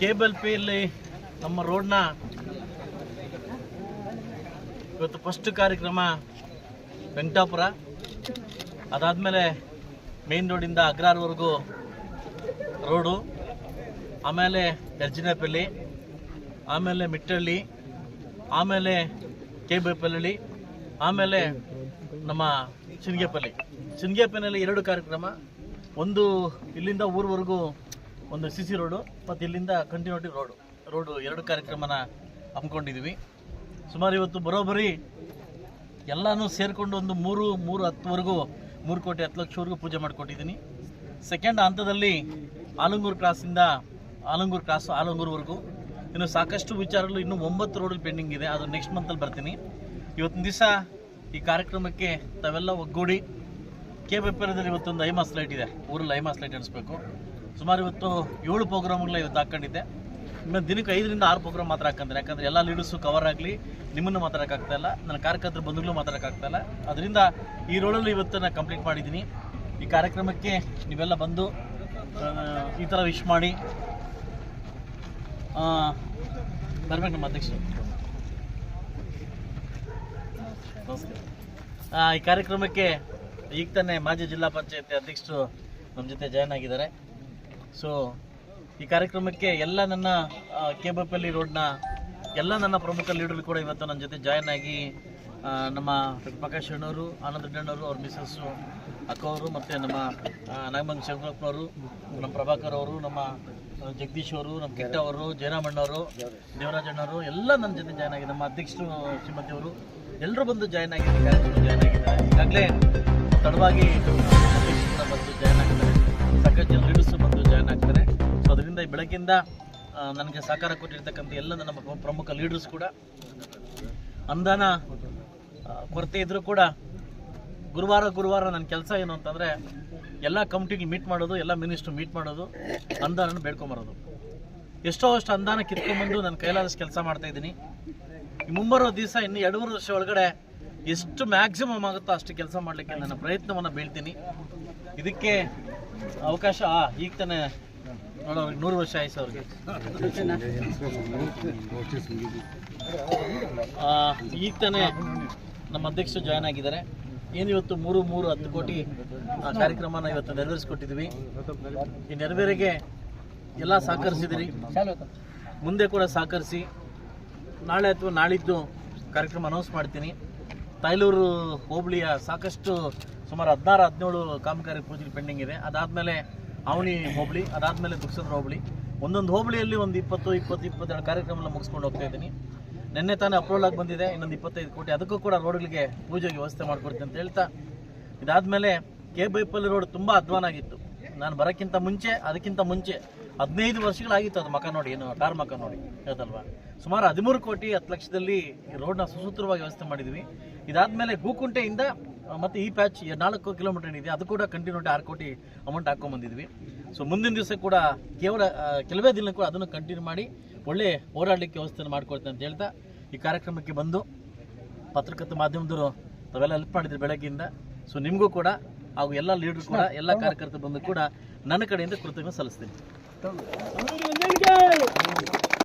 Cable ಪಿಯಲ್ಲಿ ನಮ್ಮ ರೋಡ್ನ ಇವತ್ತು ಫಸ್ಟ್ ಕಾರ್ಯಕ್ರಮ ವೆಂಕಟಾಪುರ. ಅದಾದಮೇಲೆ ಮೇನ್ ರೋಡಿಂದ ಅಗ್ರಾರ್ವರೆಗೂ ರೋಡು. ಆಮೇಲೆ ಎರ್ಜಿನಪಲ್ಲಿ ಆಮೇಲೆ ಮಿಟ್ಟಳ್ಳಿ, ಆಮೇಲೆ ಕೆಬೆಪಲ್ಲಿ ಆಮೇಲೆ ನಮ್ಮ ಸಿಂಗೇಪಲ್ಲಿ ಚಿನ್ಗೆಪಲ್ಲಿ ಎರಡು ಕಾರ್ಯಕ್ರಮ. ಒಂದು ಇಲ್ಲಿಂದ ಊರ್ವರೆಗೂ ಒಂದು ಸಿ ಸಿ ರೋಡು ಮತ್ತು ಇಲ್ಲಿಂದ ಕಂಟಿನ್ಯೂಟಿ ರೋಡು ರೋಡು ಎರಡು ಕಾರ್ಯಕ್ರಮನ ಹಮ್ಮಿಕೊಂಡಿದ್ದೀವಿ ಸುಮಾರು ಇವತ್ತು ಬರೋಬ್ಬರಿ ಎಲ್ಲನೂ ಸೇರಿಕೊಂಡು ಒಂದು ಮೂರು ಮೂರು ಹತ್ತುವರೆಗೂ, ಮೂರು ಕೋಟಿ, ಹತ್ತು ಲಕ್ಷವರೆಗೂ ಪೂಜೆ ಮಾಡಿಕೊಟ್ಟಿದ್ದೀನಿ. ಸೆಕೆಂಡ್ ಹಂತದಲ್ಲಿ ಆಲಂಗೂರು ಕ್ರಾಸಿಂದ ಆಲಂಗೂರು ಕ್ರಾಸು ಆಲಂಗೂರ್ವರೆಗೂ. ಇನ್ನು ಸಾಕಷ್ಟು ವಿಚಾರಗಳು ಇನ್ನೂ ಒಂಬತ್ತು ರೋಡಲ್ಲಿ ಪೆಂಡಿಂಗ್ ಇದೆ. ಅದು ನೆಕ್ಸ್ಟ್ ಮಂತಲ್ಲಿ ಬರ್ತೀನಿ. ಇವತ್ತಿನ ದಿವಸ ಈ ಕಾರ್ಯಕ್ರಮಕ್ಕೆ ತಾವೆಲ್ಲ ಒಗ್ಗೂಡಿ. ಕೆ ಬೆಪ್ಪರದಲ್ಲಿ ಇವತ್ತೊಂದು ಐಮಾಸ್ ಲೈಟ್ ಇದೆ. ಊರಲ್ಲಿ ಐಮಾಸ್ ಲೈಟ್ ಇಡಿಸ್ಬೇಕು ಸುಮಾರು ಇವತ್ತು ಏಳು ಪ್ರೋಗ್ರಾಮ್ಗಳ ಇವತ್ತು ಹಾಕೊಂಡಿದ್ದೆ ಇನ್ನು ದಿನಕ್ಕೆ ಐದರಿಂದ ಆರು ಪ್ರೋಗ್ರಾಮ್ ಮಾತ್ರ ಹಾಕಂತಾರೆ ಯಾಕಂದರೆ ಎಲ್ಲ ಲೀಡರ್ಸು ಕವರ್ ಆಗಲಿ, ನಿಮ್ಮನ್ನು ಮಾತಾಡೋಕ್ಕಾಗ್ತಾ ಇಲ್ಲ. ನನ್ನ ಕಾರ್ಯಕರ್ತರ ಬಂಧುಗಳು ಮಾತಾಡೋಕ್ಕಾಗ್ತಾ ಇಲ್ಲ. ಅದರಿಂದ ಈ ರೋಡಲ್ಲಿ ಇವತ್ತು ನಾನು ಕಂಪ್ಲೀಟ್ ಮಾಡಿದ್ದೀನಿ. ಈ ಕಾರ್ಯಕ್ರಮಕ್ಕೆ ನೀವೆಲ್ಲ ಬಂದು ಈ ಥರ ವಿಶ್ ಮಾಡಿ. ಬರ್ಬೇಕು ನಮ್ಮ ಅಧ್ಯಕ್ಷರು. ನಮಸ್ಕಾರ ಈ ಕಾರ್ಯಕ್ರಮಕ್ಕೆ ಈಗ ತಾನೇ ಮಾಜಿ ಜಿಲ್ಲಾ ಪಂಚಾಯತಿ ಅಧ್ಯಕ್ಷರು ನಮ್ಮ ಜೊತೆ ಜಾಯ್ನ್ ಆಗಿದ್ದಾರೆ. ಸೊ ಈ ಕಾರ್ಯಕ್ರಮಕ್ಕೆ ಎಲ್ಲ ನನ್ನ ಕೇಬಪಲ್ಲಿ ರೋಡ್ನ, ಎಲ್ಲ ನನ್ನ ಪ್ರಮುಖ ಲೀಡರ್ ಕೂಡ ಇವತ್ತು ನನ್ನ ಜೊತೆ ಜಾಯ್ನ್ ಆಗಿ ನಮ್ಮ ಪ್ರಕಾಶ್ ಅಣ್ಣವರು, ಆನಂದ್ ಅಣ್ಣವರು, ಅವ್ರ ಮಿಸಸ್ಸು ಅಕ್ಕವರು ಮತ್ತು ನಮ್ಮ ನಾಗಮಂಗ್ ಶಂಕರಪ್ಪನವರು, ನಮ್ಮ ಪ್ರಭಾಕರ್ ಅವರು, ನಮ್ಮ ಜಗದೀಶ್ ಅವರು, ನಮ್ಮ ಕಿಟ್ಟ ಅವರು ಜಯರಾಮಣ್ಣವರು ದೇವರಾಜ್ ಅಣ್ಣವರು ಎಲ್ಲ ನನ್ನ ಜೊತೆ ಜಾಯ್ನ್ ಆಗಿದೆ ನಮ್ಮ ಅಧ್ಯಕ್ಷರು ಶ್ರೀಮತಿ ಅವರು, ಎಲ್ಲರೂ ಬಂದು ಜಾಯ್ನ್ ಆಗಿದ್ದಾರೆ ಜಾಯ್ನ್ ಆಗಿದ್ದಾರೆ. ಈಗಾಗಲೇ ತಡವಾಗಿ ಬಂದು ಜಾಯ್ನ್ ಆಗಿದ್ದಾರೆ. ಸಾಕಷ್ಟು ಜನ ಬೆಳಗ್ಗಿಂದ ನನಗೆ ಸಹಕಾರ ಕೊಟ್ಟಿರ್ತಕ್ಕಂಥ ಎಲ್ಲ ನಮ್ಮ ಪ್ರಮುಖ ಲೀಡರ್ಸ್ ಕೂಡ ಅನುದಾನ ಆ, ಕೊರತೆ ಇದ್ದರೂ ಕೂಡ ಗುರುವಾರ ಗುರುವಾರ ನನ್ನ ಕೆಲಸ ಏನು ಅಂತಂದರೆ ಎಲ್ಲ ಕಮಿಟಿಗೆ ಮೀಟ್ ಮಾಡೋದು ಎಲ್ಲ ಮಿನಿಸ್ಟ್ರು ಮೀಟ್ ಮಾಡೋದು ಅನುದಾನ ಬೇಡ್ಕೊಂಬರೋದು. ಎಷ್ಟೋ ಅಷ್ಟು ಅನುದಾನ ಕಿತ್ಕೊಂಡ್ಬಂದು ನನ್ನ ಕೈಲಾದಷ್ಟು ಕೆಲಸ ಮಾಡ್ತಾ ಇದ್ದೀನಿ. ಮುಂಬರೋ ದಿವಸ ಇನ್ನು ಎರಡೂವರೆ ವರ್ಷ ಒಳಗಡೆ ಎಷ್ಟು ಮ್ಯಾಕ್ಸಿಮಮ್ ಆಗುತ್ತೋ ಅಷ್ಟು ಕೆಲಸ ಮಾಡಲಿಕ್ಕೆ ನನ್ನ ಪ್ರಯತ್ನವನ್ನು ಬೀಳ್ತೀನಿ. ಇದಕ್ಕೆ ಅವಕಾಶ ಈಗ ತಾನೇ ನೂರು ವರ್ಷ ಆಯ್ತು ಅವ್ರಿಗೆ. ಈಗ ತಾನೇ ನಮ್ಮ ಅಧ್ಯಕ್ಷರು ಜಾಯ್ನ್ ಆಗಿದ್ದಾರೆ. ಏನು ಇವತ್ತು ಮೂರು ಮೂರು, ಹತ್ತು ಕೋಟಿ ಕಾರ್ಯಕ್ರಮನ ಇವತ್ತು ನೆರವೇರಿಸ್ಕೊಟ್ಟಿದ್ವಿ ಈ ನೆರವೇರಿಗೆ ಎಲ್ಲ ಸಹಕರಿಸಿದಿರಿ. ಮುಂದೆ ಕೂಡ ಸಹಕರಿಸಿ. ನಾಳೆ ಅಥವಾ ನಾಳಿದ್ದು ಕಾರ್ಯಕ್ರಮ ಅನೌನ್ಸ್ ಮಾಡ್ತೀನಿ. ತಾಯ್ಲೂರು ಹೋಬಳಿಯ ಸಾಕಷ್ಟು ಸುಮಾರು ಹದಿನಾರು, ಹದಿನೇಳು ಕಾಮಗಾರಿ ಪೂಜೆ ಪೆಂಡಿಂಗ್ ಇದೆ. ಅದಾದಮೇಲೆ ಅವನಿ ಹೋಬಳಿ, ಅದಾದಮೇಲೆ ದುಕ್ಸಂದ್ರ ಹೋಬಳಿ. ಒಂದೊಂದು ಹೋಬಳಿಯಲ್ಲಿ ಒಂದು ಇಪ್ಪತ್ತು ಇಪ್ಪತ್ತು, ಇಪ್ಪತ್ತೆರಡು ಕಾರ್ಯಕ್ರಮ ಮುಗಿಸ್ಕೊಂಡು ಹೋಗ್ತಾ ಇದ್ದೀನಿ. ನಿನ್ನೆ ತಾನೇ ಅಪ್ರೂವಲ್ ಆಗಿ ಬಂದಿದೆ, ಇನ್ನೊಂದು ಇಪ್ಪತ್ತೈದು ಕೋಟಿ. ಅದಕ್ಕೂ ಕೂಡ ರೋಡ್ಗಳಿಗೆ ಪೂಜೆಗೆ ವ್ಯವಸ್ಥೆ ಮಾಡಿಕೊಡ್ತೀನಿ ಅಂತ ಹೇಳ್ತಾ, ಇದಾದಮೇಲೆ ಕೆ ಬೈಪಲ್ಲಿ ರೋಡ್ ತುಂಬ ಅಧ್ವಾನ ಆಗಿತ್ತು. ನಾನು ಬರೋಕ್ಕಿಂತ ಮುಂಚೆ, ಅದಕ್ಕಿಂತ ಮುಂಚೆ ಹದಿನೈದು ವರ್ಷಗಳಾಗಿತ್ತು ಅದು ಮಕ ನೋಡಿ, ಏನು ಕಾರ್ ಮಕ ನೋಡಿ ಹೇಳ್ತಲ್ವಾ ಸುಮಾರು ಹದಿಮೂರು ಕೋಟಿ ಹತ್ತು ಲಕ್ಷದಲ್ಲಿ ರೋಡ್ನ ಸುಸೂತ್ರವಾಗಿ ವ್ಯವಸ್ಥೆ ಮಾಡಿದ್ವಿ. ಇದಾದಮೇಲೆ ಗೂಕುಂಟೆಯಿಂದ ಮತ್ತೆ ಈ ಪ್ಯಾಚ್ ನಾಲ್ಕು ಕಿಲೋಮೀಟರ್ ಏನಿದೆ, ಅದು ಕೂಡ ಕಂಟಿನ್ಯೂಟಿ ಆರು ಕೋಟಿ ಅಮೌಂಟ್ ಹಾಕೊಂಡ್ಬಂದಿದ್ವಿ ಸೊ ಮುಂದಿನ ದಿವಸ ಕೂಡ ಕೇವಲ ಕೆಲವೇ ದಿನ ಕೂಡ ಅದನ್ನು ಕಂಟಿನ್ಯೂ ಮಾಡಿ ಒಳ್ಳೆ ಹೋರಾಡಲಿಕ್ಕೆ ವ್ಯವಸ್ಥೆಯನ್ನು ಮಾಡ್ಕೊಳ್ತೇನೆ ಅಂತ ಹೇಳ್ತಾ ಈ ಕಾರ್ಯಕ್ರಮಕ್ಕೆ ಬಂದು ಪತ್ರಕರ್ತ ಮಾಧ್ಯಮದವರು ತಾವೆಲ್ಲ ಹೆಲ್ಪ್ ಮಾಡಿದ್ರು ಬೆಳಗ್ಗೆಯಿಂದ. ಸೊ ನಿಮಗೂ ಕೂಡ ಹಾಗೂ ಎಲ್ಲ ಲೀಡರ್ ಕೂಡ, ಎಲ್ಲ ಕಾರ್ಯಕರ್ತರು ಬಂದು ಕೂಡ ನನ್ನ ಕಡೆಯಿಂದ ಕೃತಜ್ಞ ಸಲ್ಲಿಸ್ತೀನಿ.